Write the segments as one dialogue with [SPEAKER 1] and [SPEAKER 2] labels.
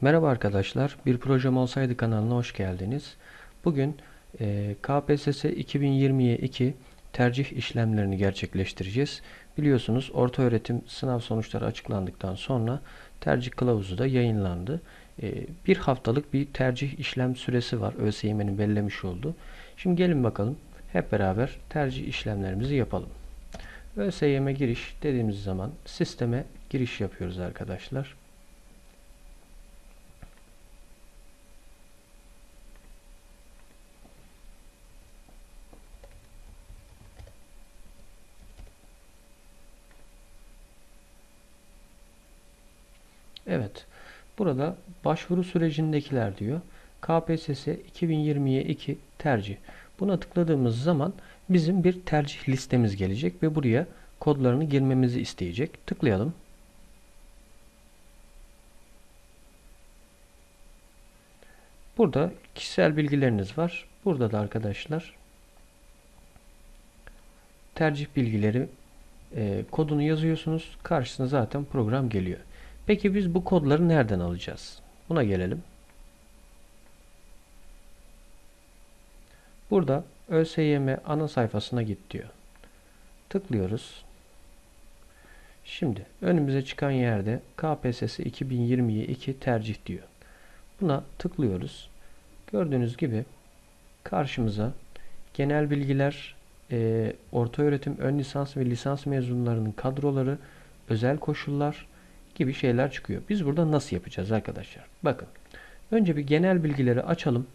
[SPEAKER 1] Merhaba arkadaşlar, bir projem olsaydı kanalına hoş geldiniz. Bugün e, KPSS 2020'ye 2 tercih işlemlerini gerçekleştireceğiz. Biliyorsunuz ortaöğretim sınav sonuçları açıklandıktan sonra tercih kılavuzu da yayınlandı. E, bir haftalık bir tercih işlem süresi var. ÖSYM'nin belirlemiş olduğu. Şimdi gelin bakalım hep beraber tercih işlemlerimizi yapalım. ÖSYM giriş dediğimiz zaman sisteme giriş yapıyoruz arkadaşlar. Evet. Burada başvuru sürecindekiler diyor. KPSS 2020'ye 2 tercih. Buna tıkladığımız zaman bizim bir tercih listemiz gelecek ve buraya kodlarını girmemizi isteyecek. Tıklayalım. Burada kişisel bilgileriniz var. Burada da arkadaşlar tercih bilgileri e, kodunu yazıyorsunuz. Karşısına zaten program geliyor. Peki biz bu kodları nereden alacağız? Buna gelelim. Burada ÖSYM ana sayfasına git diyor. Tıklıyoruz. Şimdi önümüze çıkan yerde KPSS 2020'ye 2 tercih diyor. Buna tıklıyoruz. Gördüğünüz gibi karşımıza genel bilgiler, e, ortaöğretim ön lisans ve lisans mezunlarının kadroları, özel koşullar, gibi şeyler çıkıyor. Biz burada nasıl yapacağız arkadaşlar? Bakın. Önce bir genel bilgileri açalım.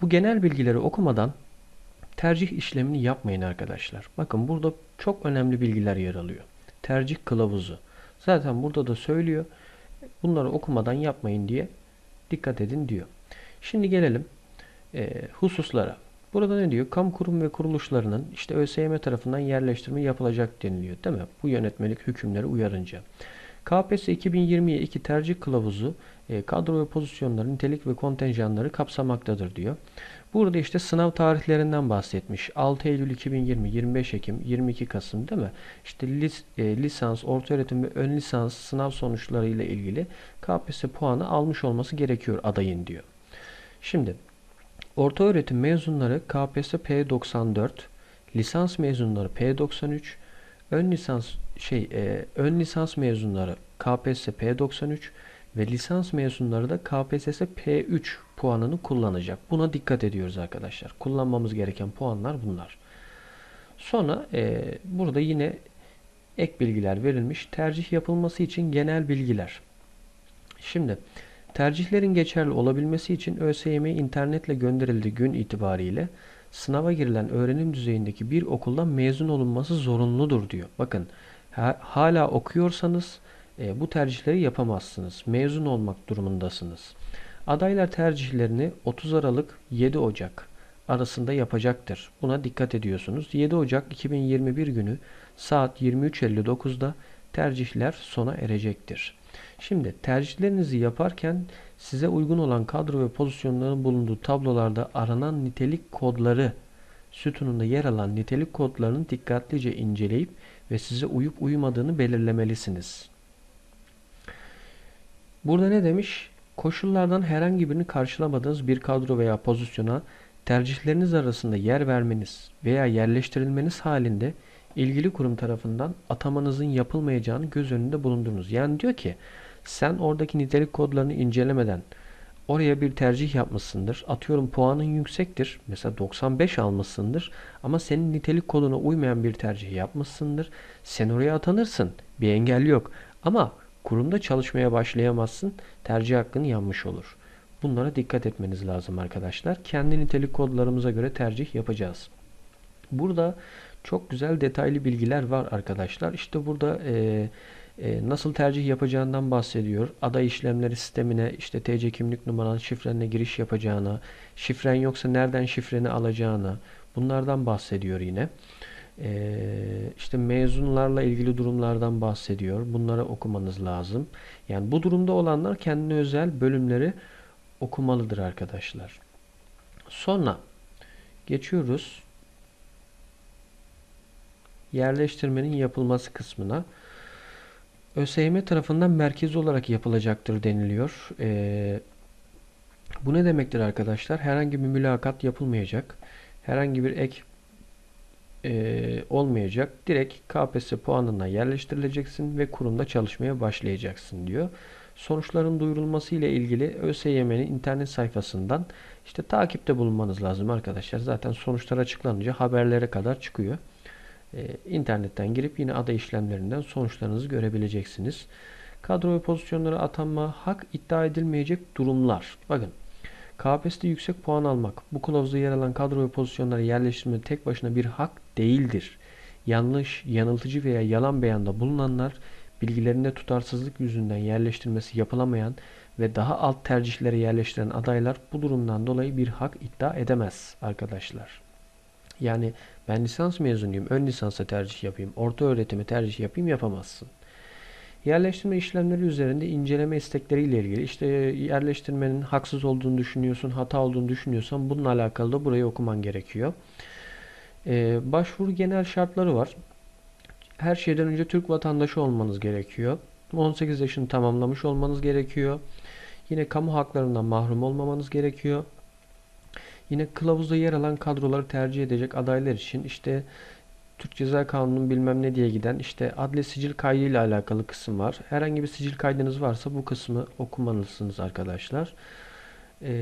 [SPEAKER 1] Bu genel bilgileri okumadan tercih işlemini yapmayın arkadaşlar. Bakın burada çok önemli bilgiler yer alıyor. Tercih kılavuzu. Zaten burada da söylüyor. Bunları okumadan yapmayın diye dikkat edin diyor. Şimdi gelelim e, hususlara. Burada ne diyor? Kamu kurum ve kuruluşlarının işte ÖSYM tarafından yerleştirme yapılacak deniliyor. Değil mi? Bu yönetmelik hükümleri uyarınca. KPSS 2020'ye 2 tercih kılavuzu e, kadro ve pozisyonları, nitelik ve kontenjanları kapsamaktadır diyor. Burada işte sınav tarihlerinden bahsetmiş. 6 Eylül 2020, 25 Ekim, 22 Kasım değil mi? İşte lis, e, lisans, ortaöğretim ve ön lisans sınav sonuçları ile ilgili KPSS puanı almış olması gerekiyor adayın diyor. Şimdi ortaöğretim mezunları KPSS P94, lisans mezunları P93, ön lisans şey e, ön lisans mezunları KPSS P93 ve lisans mezunları da KPSS P3 puanını kullanacak. Buna dikkat ediyoruz arkadaşlar. Kullanmamız gereken puanlar bunlar. Sonra e, burada yine ek bilgiler verilmiş. Tercih yapılması için genel bilgiler. Şimdi tercihlerin geçerli olabilmesi için ÖSYM internetle gönderildiği gün itibariyle sınava girilen öğrenim düzeyindeki bir okuldan mezun olunması zorunludur diyor. Bakın hala okuyorsanız e, bu tercihleri yapamazsınız. Mezun olmak durumundasınız. Adaylar tercihlerini 30 Aralık 7 Ocak arasında yapacaktır. Buna dikkat ediyorsunuz. 7 Ocak 2021 günü saat 23.59'da tercihler sona erecektir. Şimdi tercihlerinizi yaparken size uygun olan kadro ve pozisyonların bulunduğu tablolarda aranan nitelik kodları sütununda yer alan nitelik kodlarını dikkatlice inceleyip ve size uyup uymadığını belirlemelisiniz. Burada ne demiş? Koşullardan herhangi birini karşılamadığınız bir kadro veya pozisyona tercihleriniz arasında yer vermeniz veya yerleştirilmeniz halinde ilgili kurum tarafından atamanızın yapılmayacağını göz önünde bulundurunuz. Yani diyor ki sen oradaki nitelik kodlarını incelemeden oraya bir tercih yapmışsındır. Atıyorum puanın yüksektir. Mesela 95 almışsındır. Ama senin nitelik koduna uymayan bir tercih yapmışsındır. Sen oraya atanırsın. Bir engel yok. Ama kurumda çalışmaya başlayamazsın. Tercih hakkın yanmış olur. Bunlara dikkat etmeniz lazım arkadaşlar. Kendi nitelik kodlarımıza göre tercih yapacağız. Burada çok güzel detaylı bilgiler var arkadaşlar. İşte burada eee nasıl tercih yapacağından bahsediyor. Aday işlemleri sistemine işte TC kimlik numaran şifrenle giriş yapacağına, şifren yoksa nereden şifreni alacağına bunlardan bahsediyor yine. E, işte mezunlarla ilgili durumlardan bahsediyor. Bunları okumanız lazım. Yani bu durumda olanlar kendine özel bölümleri okumalıdır arkadaşlar. Sonra geçiyoruz yerleştirmenin yapılması kısmına. ÖSYM tarafından merkezi olarak yapılacaktır deniliyor. Ee, bu ne demektir arkadaşlar? Herhangi bir mülakat yapılmayacak. Herhangi bir ek e, olmayacak. Direkt KPSS puanına yerleştirileceksin ve kurumda çalışmaya başlayacaksın diyor. Sonuçların duyurulması ile ilgili ÖSYM'nin internet sayfasından işte takipte bulunmanız lazım arkadaşlar. Zaten sonuçlar açıklanınca haberlere kadar çıkıyor. Ee, internetten girip yine aday işlemlerinden sonuçlarınızı görebileceksiniz. Kadro ve pozisyonlara atanma hak iddia edilmeyecek durumlar. Bakın KPSS'de yüksek puan almak, bu kılavuzda yer alan kadro ve pozisyonlara yerleştirme tek başına bir hak değildir. Yanlış, yanıltıcı veya yalan beyanda bulunanlar bilgilerinde tutarsızlık yüzünden yerleştirmesi yapılamayan ve daha alt tercihlere yerleştiren adaylar bu durumdan dolayı bir hak iddia edemez arkadaşlar. Yani ben lisans mezunuyum, ön lisansa tercih yapayım, orta öğretimi tercih yapayım yapamazsın. Yerleştirme işlemleri üzerinde inceleme istekleriyle ilgili işte yerleştirmenin haksız olduğunu düşünüyorsun, hata olduğunu düşünüyorsan bununla alakalı da burayı okuman gerekiyor. Ee, başvuru genel şartları var. Her şeyden önce Türk vatandaşı olmanız gerekiyor. 18 yaşını tamamlamış olmanız gerekiyor. Yine kamu haklarından mahrum olmamanız gerekiyor. Yine kılavuzda yer alan kadroları tercih edecek adaylar için işte Türk Ceza Kanunu bilmem ne diye giden işte adli sicil kaydı ile alakalı kısım var. Herhangi bir sicil kaydınız varsa bu kısmı okumalısınız arkadaşlar. Ee,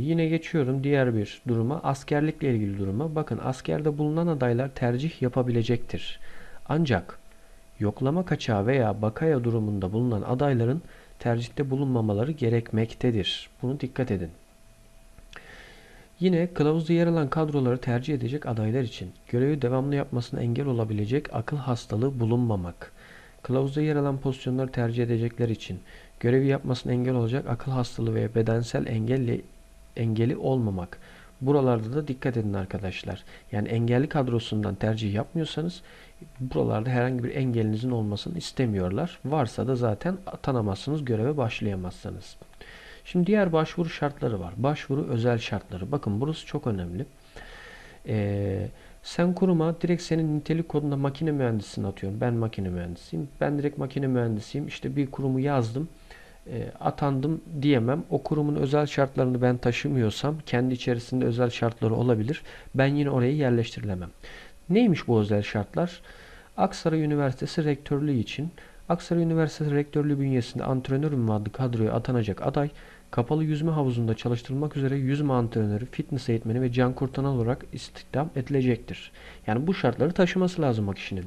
[SPEAKER 1] yine geçiyorum diğer bir duruma. Askerlikle ilgili duruma. Bakın askerde bulunan adaylar tercih yapabilecektir. Ancak yoklama kaçağı veya bakaya durumunda bulunan adayların tercihte bulunmamaları gerekmektedir. Bunu dikkat edin. Yine kılavuzda yer alan kadroları tercih edecek adaylar için görevi devamlı yapmasına engel olabilecek akıl hastalığı bulunmamak. Kılavuzda yer alan pozisyonları tercih edecekler için görevi yapmasına engel olacak akıl hastalığı veya bedensel engelli, engeli olmamak. Buralarda da dikkat edin arkadaşlar. Yani engelli kadrosundan tercih yapmıyorsanız buralarda herhangi bir engelinizin olmasını istemiyorlar. Varsa da zaten atanamazsınız, göreve başlayamazsınız. Şimdi diğer başvuru şartları var. Başvuru özel şartları. Bakın burası çok önemli. Ee, sen kuruma direkt senin nitelik kodunda makine mühendisini atıyorum. Ben makine mühendisiyim. Ben direkt makine mühendisiyim. İşte bir kurumu yazdım. E, atandım diyemem. O kurumun özel şartlarını ben taşımıyorsam kendi içerisinde özel şartları olabilir. Ben yine oraya yerleştirilemem. Neymiş bu özel şartlar? Aksaray Üniversitesi rektörlüğü için Aksaray Üniversitesi rektörlüğü bünyesinde antrenör ünvanlı kadroya atanacak aday kapalı yüzme havuzunda çalıştırılmak üzere yüzme antrenörü, fitness eğitmeni ve can kurtaran olarak istihdam edilecektir. Yani bu şartları taşıması lazım o kişinin.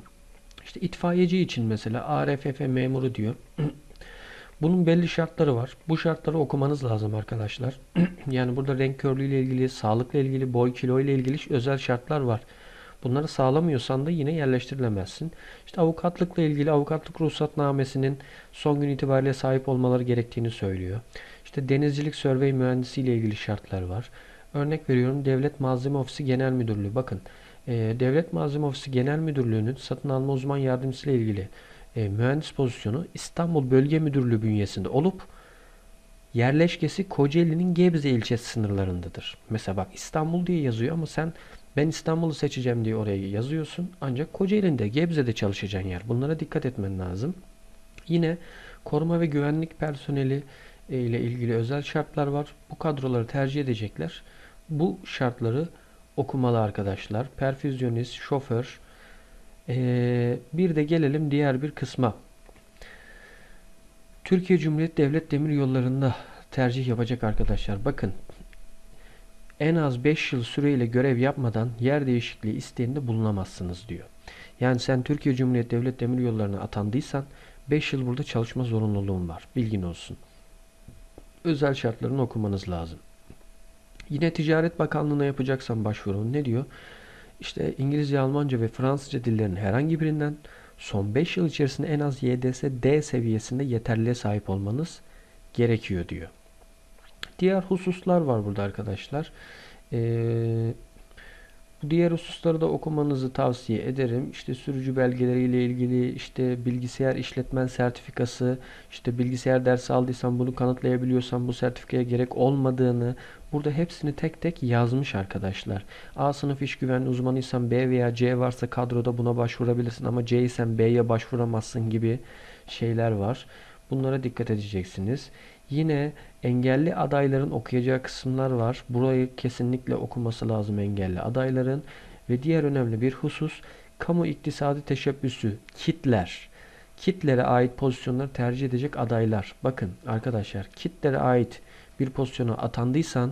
[SPEAKER 1] İşte itfaiyeci için mesela ARFF memuru diyor. Bunun belli şartları var. Bu şartları okumanız lazım arkadaşlar. yani burada renk körlüğü ile ilgili, sağlıkla ilgili, boy kilo ile ilgili özel şartlar var. Bunları sağlamıyorsan da yine yerleştirilemezsin. İşte avukatlıkla ilgili avukatlık ruhsatnamesinin son gün itibariyle sahip olmaları gerektiğini söylüyor. İşte denizcilik survey mühendisi ile ilgili şartlar var. Örnek veriyorum Devlet Malzeme Ofisi Genel Müdürlüğü. Bakın e, Devlet Malzeme Ofisi Genel Müdürlüğü'nün satın alma uzman yardımcısı ile ilgili e, mühendis pozisyonu İstanbul Bölge Müdürlüğü bünyesinde olup yerleşkesi Kocaeli'nin Gebze ilçesi sınırlarındadır. Mesela bak İstanbul diye yazıyor ama sen ben İstanbul'u seçeceğim diye oraya yazıyorsun. Ancak Kocaeli'nde, Gebze'de çalışacağın yer. Bunlara dikkat etmen lazım. Yine koruma ve güvenlik personeli ile ilgili özel şartlar var. Bu kadroları tercih edecekler. Bu şartları okumalı arkadaşlar. Perfüzyonist, şoför. Ee, bir de gelelim diğer bir kısma. Türkiye Cumhuriyet Devlet Demir Yolları'nda tercih yapacak arkadaşlar. Bakın en az 5 yıl süreyle görev yapmadan yer değişikliği isteğinde bulunamazsınız diyor. Yani sen Türkiye Cumhuriyet Devlet Demir Yolları'na atandıysan 5 yıl burada çalışma zorunluluğun var. Bilgin olsun. Özel şartlarını okumanız lazım. Yine Ticaret Bakanlığı'na yapacaksan başvurunu ne diyor? İşte İngilizce, Almanca ve Fransızca dillerinin herhangi birinden son 5 yıl içerisinde en az YDS D seviyesinde yeterliliğe sahip olmanız gerekiyor diyor. Diğer hususlar var burada arkadaşlar. Ee, diğer hususları da okumanızı tavsiye ederim. İşte sürücü belgeleriyle ilgili işte bilgisayar işletmen sertifikası, işte bilgisayar dersi aldıysan bunu kanıtlayabiliyorsan bu sertifikaya gerek olmadığını burada hepsini tek tek yazmış arkadaşlar. A sınıf iş güvenliği uzmanıysan B veya C varsa kadroda buna başvurabilirsin ama C isen B'ye başvuramazsın gibi şeyler var. Bunlara dikkat edeceksiniz. Yine engelli adayların okuyacağı kısımlar var. Burayı kesinlikle okuması lazım engelli adayların. Ve diğer önemli bir husus kamu iktisadi teşebbüsü, kitler. Kitlere ait pozisyonları tercih edecek adaylar. Bakın arkadaşlar kitlere ait bir pozisyona atandıysan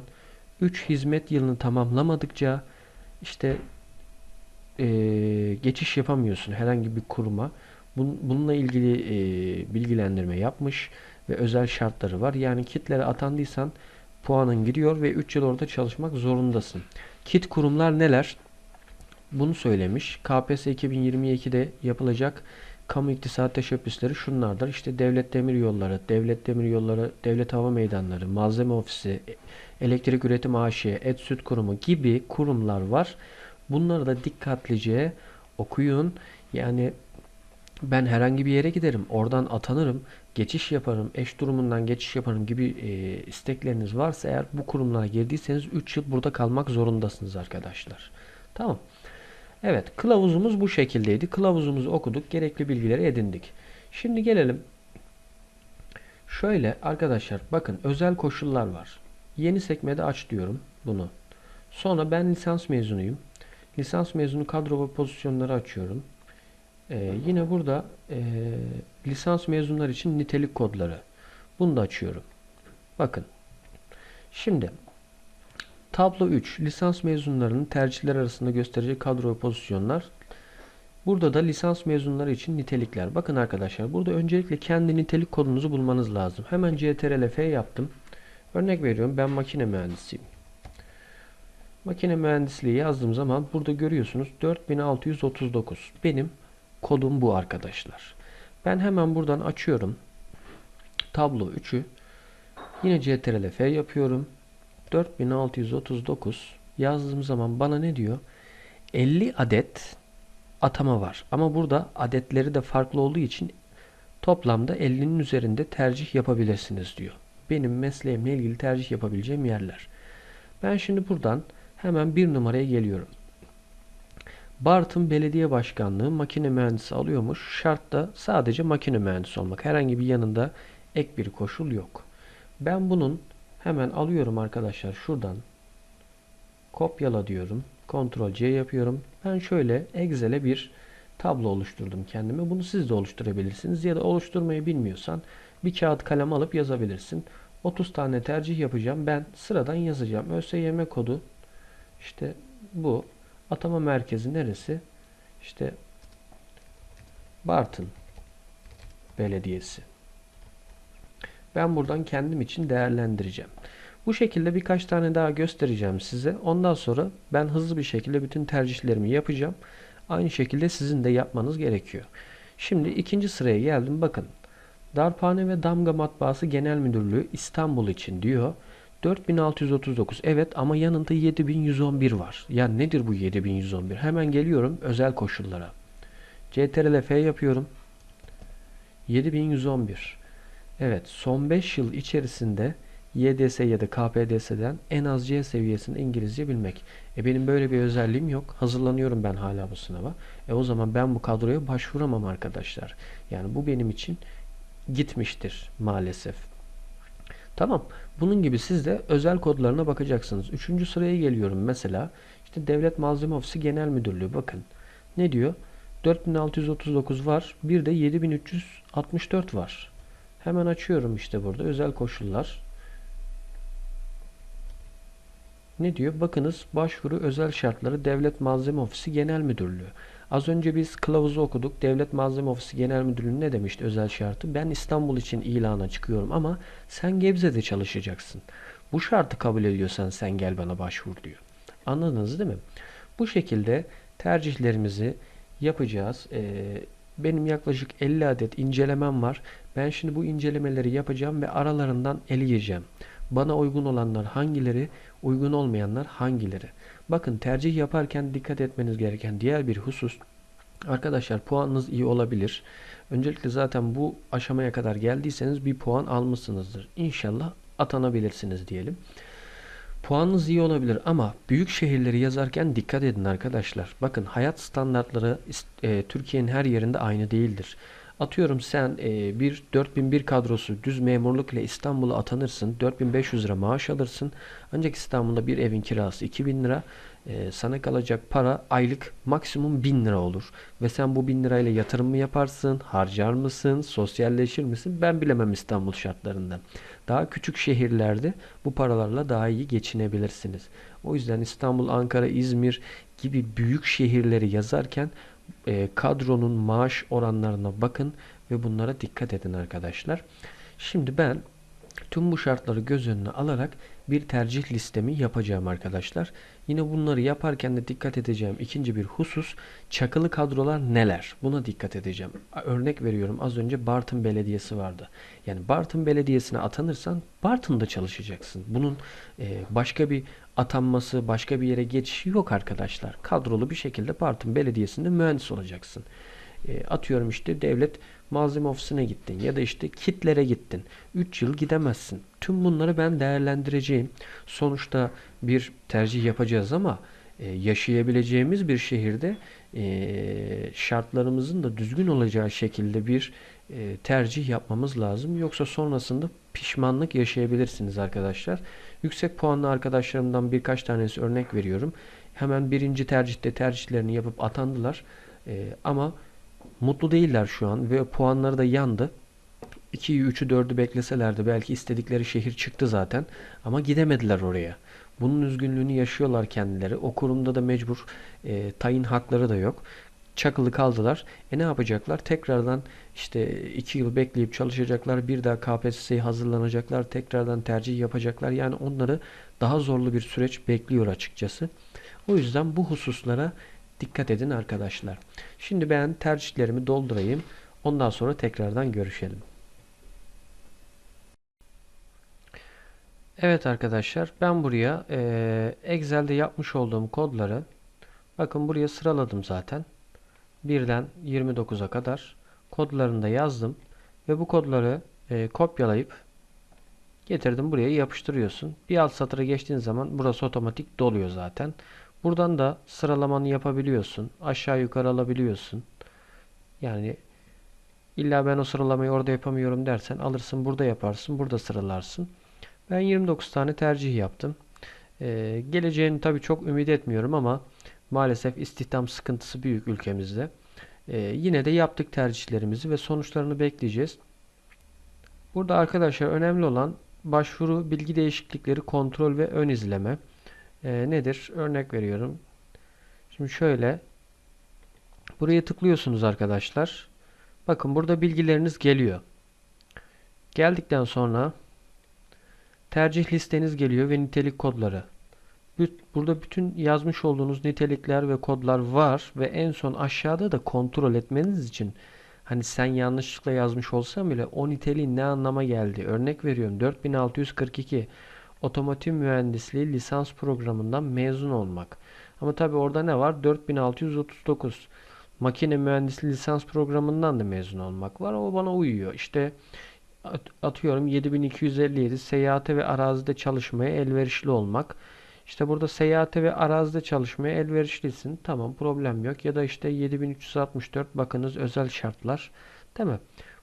[SPEAKER 1] 3 hizmet yılını tamamlamadıkça işte e, geçiş yapamıyorsun herhangi bir kuruma. Bun, bununla ilgili e, bilgilendirme yapmış ve özel şartları var. Yani kitlere atandıysan puanın gidiyor ve 3 yıl orada çalışmak zorundasın. Kit kurumlar neler? Bunu söylemiş. KPSS 2022'de yapılacak kamu iktisat teşebbüsleri şunlardır. İşte devlet demir yolları, devlet demir yolları, devlet hava meydanları, malzeme ofisi, elektrik üretim AŞ, et süt kurumu gibi kurumlar var. Bunları da dikkatlice okuyun. Yani ben herhangi bir yere giderim, oradan atanırım, geçiş yaparım, eş durumundan geçiş yaparım gibi e, istekleriniz varsa eğer bu kurumlara girdiyseniz 3 yıl burada kalmak zorundasınız arkadaşlar. Tamam. Evet, kılavuzumuz bu şekildeydi. Kılavuzumuzu okuduk, gerekli bilgileri edindik. Şimdi gelelim. Şöyle arkadaşlar bakın özel koşullar var. Yeni sekmede aç diyorum bunu. Sonra ben lisans mezunuyum. Lisans mezunu kadro ve pozisyonları açıyorum. Ee, yine burada e, lisans mezunlar için nitelik kodları. Bunu da açıyorum. Bakın. Şimdi tablo 3 lisans mezunlarının tercihler arasında göstereceği kadro ve pozisyonlar. Burada da lisans mezunları için nitelikler. Bakın arkadaşlar burada öncelikle kendi nitelik kodunuzu bulmanız lazım. Hemen CTRL-F yaptım. Örnek veriyorum ben makine mühendisiyim. Makine mühendisliği yazdığım zaman burada görüyorsunuz 4639. Benim kodum bu arkadaşlar. Ben hemen buradan açıyorum. Tablo 3'ü. Yine CTRL F yapıyorum. 4639 yazdığım zaman bana ne diyor? 50 adet atama var. Ama burada adetleri de farklı olduğu için toplamda 50'nin üzerinde tercih yapabilirsiniz diyor. Benim mesleğimle ilgili tercih yapabileceğim yerler. Ben şimdi buradan hemen bir numaraya geliyorum. Bartın Belediye Başkanlığı makine mühendisi alıyormuş. Şart da sadece makine mühendisi olmak. Herhangi bir yanında ek bir koşul yok. Ben bunun hemen alıyorum arkadaşlar şuradan. Kopyala diyorum. Ctrl C yapıyorum. Ben şöyle Excel'e bir tablo oluşturdum kendime. Bunu siz de oluşturabilirsiniz. Ya da oluşturmayı bilmiyorsan bir kağıt kalem alıp yazabilirsin. 30 tane tercih yapacağım. Ben sıradan yazacağım. ÖSYM kodu işte bu. Atama merkezi neresi? İşte Bartın Belediyesi. Ben buradan kendim için değerlendireceğim. Bu şekilde birkaç tane daha göstereceğim size. Ondan sonra ben hızlı bir şekilde bütün tercihlerimi yapacağım. Aynı şekilde sizin de yapmanız gerekiyor. Şimdi ikinci sıraya geldim. Bakın. Darphane ve Damga Matbaası Genel Müdürlüğü İstanbul için diyor. 4639. Evet ama yanında 7111 var. Ya nedir bu 7111? Hemen geliyorum özel koşullara. CTRL F yapıyorum. 7111. Evet son 5 yıl içerisinde YDS ya da KPDS'den en az C seviyesinde İngilizce bilmek. E benim böyle bir özelliğim yok. Hazırlanıyorum ben hala bu sınava. E o zaman ben bu kadroya başvuramam arkadaşlar. Yani bu benim için gitmiştir maalesef. Tamam. Bunun gibi siz de özel kodlarına bakacaksınız. Üçüncü sıraya geliyorum mesela. İşte Devlet Malzeme Ofisi Genel Müdürlüğü. Bakın. Ne diyor? 4639 var. Bir de 7364 var. Hemen açıyorum işte burada. Özel koşullar. Ne diyor? Bakınız başvuru özel şartları Devlet Malzeme Ofisi Genel Müdürlüğü. Az önce biz kılavuzu okuduk. Devlet Malzeme Ofisi Genel Müdürlüğü ne demişti özel şartı? Ben İstanbul için ilana çıkıyorum ama sen Gebze'de çalışacaksın. Bu şartı kabul ediyorsan sen gel bana başvur diyor. Anladınız değil mi? Bu şekilde tercihlerimizi yapacağız. Ee, benim yaklaşık 50 adet incelemem var. Ben şimdi bu incelemeleri yapacağım ve aralarından eleyeceğim. Bana uygun olanlar hangileri, uygun olmayanlar hangileri. Bakın tercih yaparken dikkat etmeniz gereken diğer bir husus arkadaşlar puanınız iyi olabilir. Öncelikle zaten bu aşamaya kadar geldiyseniz bir puan almışsınızdır. İnşallah atanabilirsiniz diyelim. Puanınız iyi olabilir ama büyük şehirleri yazarken dikkat edin arkadaşlar. Bakın hayat standartları e, Türkiye'nin her yerinde aynı değildir. Atıyorum sen e, bir 4001 kadrosu düz memurluk ile İstanbul'a atanırsın. 4500 lira maaş alırsın. Ancak İstanbul'da bir evin kirası 2000 lira. E, sana kalacak para aylık maksimum 1000 lira olur. Ve sen bu 1000 lirayla yatırım mı yaparsın? Harcar mısın? Sosyalleşir misin? Ben bilemem İstanbul şartlarında. Daha küçük şehirlerde bu paralarla daha iyi geçinebilirsiniz. O yüzden İstanbul, Ankara, İzmir gibi büyük şehirleri yazarken e, kadronun maaş oranlarına bakın ve bunlara dikkat edin arkadaşlar. Şimdi ben tüm bu şartları göz önüne alarak bir tercih listemi yapacağım arkadaşlar. Yine bunları yaparken de dikkat edeceğim ikinci bir husus çakılı kadrolar neler? Buna dikkat edeceğim. Örnek veriyorum az önce Bartın Belediyesi vardı. Yani Bartın Belediyesi'ne atanırsan Bartın'da çalışacaksın. Bunun e, başka bir atanması, başka bir yere geçişi yok arkadaşlar. Kadrolu bir şekilde Bartın Belediyesi'nde mühendis olacaksın. E, atıyorum işte devlet malzeme ofisine gittin ya da işte kitlere gittin. 3 yıl gidemezsin. Tüm bunları ben değerlendireceğim. Sonuçta bir tercih yapacağız ama e, yaşayabileceğimiz bir şehirde e, şartlarımızın da düzgün olacağı şekilde bir tercih yapmamız lazım. Yoksa sonrasında pişmanlık yaşayabilirsiniz arkadaşlar. Yüksek puanlı arkadaşlarımdan birkaç tanesi örnek veriyorum. Hemen birinci tercihte tercihlerini yapıp atandılar. E, ama mutlu değiller şu an ve puanları da yandı. 2'yi 3'ü 4'ü bekleselerdi belki istedikleri şehir çıktı zaten ama gidemediler oraya. Bunun üzgünlüğünü yaşıyorlar kendileri. O kurumda da mecbur e, tayin hakları da yok. Çakılı kaldılar. E ne yapacaklar? Tekrardan işte 2 yıl bekleyip çalışacaklar. Bir daha KPSS'ye hazırlanacaklar. Tekrardan tercih yapacaklar. Yani onları daha zorlu bir süreç bekliyor açıkçası. O yüzden bu hususlara dikkat edin arkadaşlar. Şimdi ben tercihlerimi doldurayım. Ondan sonra tekrardan görüşelim. Evet arkadaşlar ben buraya e, Excel'de yapmış olduğum kodları bakın buraya sıraladım zaten. 1'den 29'a kadar kodlarını da yazdım ve bu kodları e, kopyalayıp getirdim buraya yapıştırıyorsun. Bir alt satıra geçtiğin zaman burası otomatik doluyor zaten. Buradan da sıralamanı yapabiliyorsun. Aşağı yukarı alabiliyorsun. Yani illa ben o sıralamayı orada yapamıyorum dersen alırsın burada yaparsın. Burada sıralarsın. Ben 29 tane tercih yaptım. Ee, geleceğini tabii çok ümit etmiyorum ama maalesef istihdam sıkıntısı büyük ülkemizde. Ee, yine de yaptık tercihlerimizi ve sonuçlarını bekleyeceğiz. Burada arkadaşlar önemli olan başvuru bilgi değişiklikleri kontrol ve ön izleme. Ee, nedir? Örnek veriyorum. Şimdi şöyle buraya tıklıyorsunuz arkadaşlar. Bakın burada bilgileriniz geliyor. Geldikten sonra tercih listeniz geliyor ve nitelik kodları. Burada bütün yazmış olduğunuz nitelikler ve kodlar var ve en son aşağıda da kontrol etmeniz için hani sen yanlışlıkla yazmış olsan bile o niteliğin ne anlama geldi? Örnek veriyorum 4642 otomotiv mühendisliği lisans programından mezun olmak. Ama tabi orada ne var? 4639 makine mühendisliği lisans programından da mezun olmak var. O bana uyuyor. İşte atıyorum 7257 seyahate ve arazide çalışmaya elverişli olmak. İşte burada seyahate ve arazide çalışmaya elverişlisin. Tamam problem yok. Ya da işte 7364 bakınız özel şartlar. Değil mi?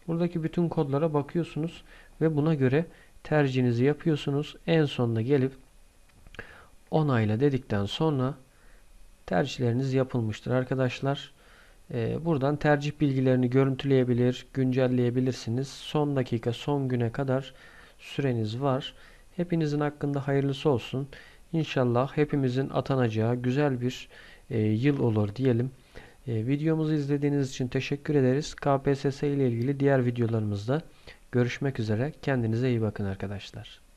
[SPEAKER 1] Buradaki bütün kodlara bakıyorsunuz ve buna göre tercihinizi yapıyorsunuz. En sonunda gelip onayla dedikten sonra tercihleriniz yapılmıştır arkadaşlar. Ee, buradan tercih bilgilerini görüntüleyebilir, güncelleyebilirsiniz. Son dakika, son güne kadar süreniz var. Hepinizin hakkında hayırlısı olsun. İnşallah hepimizin atanacağı güzel bir e, yıl olur diyelim. E, videomuzu izlediğiniz için teşekkür ederiz. KPSS ile ilgili diğer videolarımızda görüşmek üzere. Kendinize iyi bakın arkadaşlar.